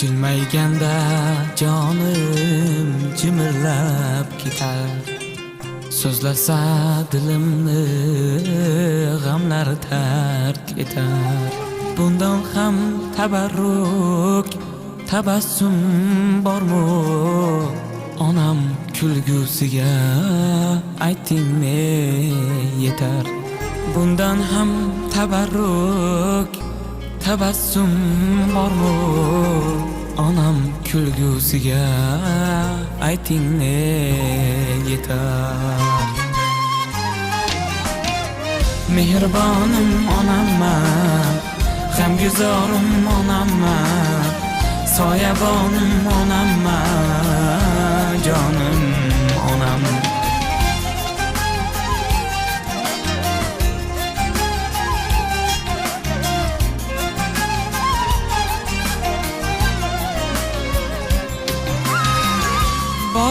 O'ylaganda jonim jimirlab ketar So'zlasa dilimni g'amlar tart etar Bundan ham tabarruk tabassum bormi Onam kulgusiga aytingmi yetar Bundan ham tabarruk tabassum bormi kulgusiga aytingmi yetar Mehribonim onamman G'amguzorim onamman Soyabonim onamman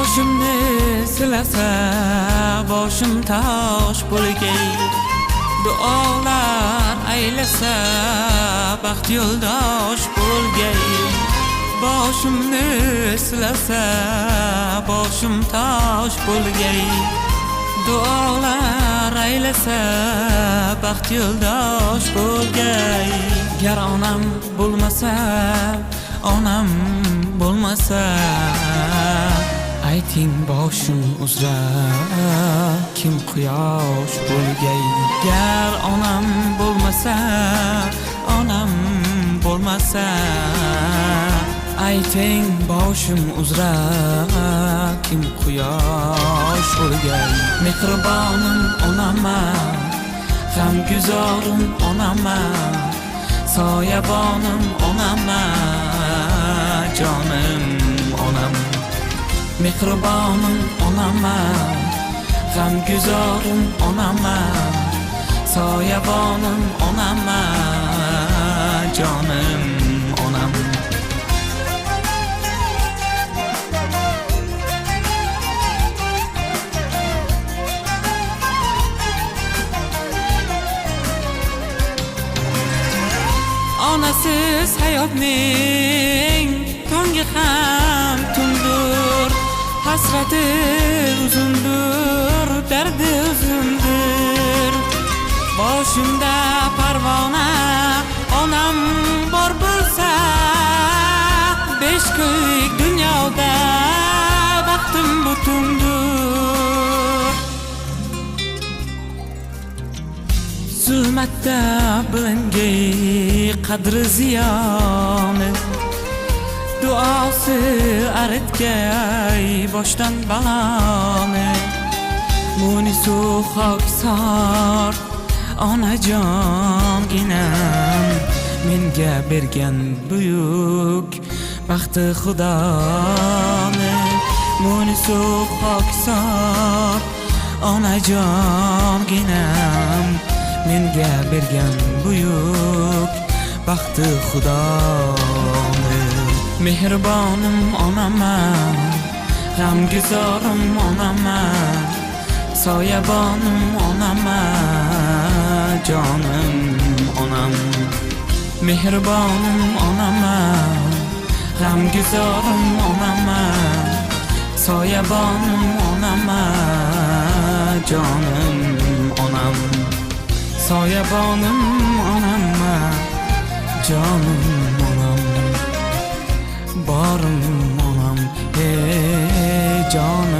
Boshimni silasa boshim tosh bo'lgay Duolar aylasa baxt yo'ldosh bo'lgay Boshimni silasa boshim tosh bo'lgay Duolar aylasa baxt yo'ldosh bo'lgay Gar onam bo'lmasa onam bo'lmasa ayting boshim uzra kim quyosh bo'lgay gar onam bo'lmasa onam bo'lmasa. Ayting boshim uzra kim quyosh bo'lgay mehribonim onaman g'amguzorim onaman soyabonim onaman jonim Mehribonim onaman G'amguzorim onaman Soyabonim onaman Jonim onam Onasiz hayotning Tungi ham Hasrati uzundur Dardi uzundur Boshimda parvona Onam bor bo'lsa Besh kunlik dunyoda Baxtim butundur zulmatda bilingay qadri ziyoni duosi aritgay boshdan baloni munisu xokisor onajonginam menga bergan buyuk baxti xudoni munisu xokisor onajonginam menga bergan buyuk baxti xudoni mehribonim onaman g'amguzorim onaman soyabonim onaman jonim onam mehribonim onaman g'amguzorim onaman soyabonim onaman jonim onam soyabonim onamman jonim onam onam ey jonim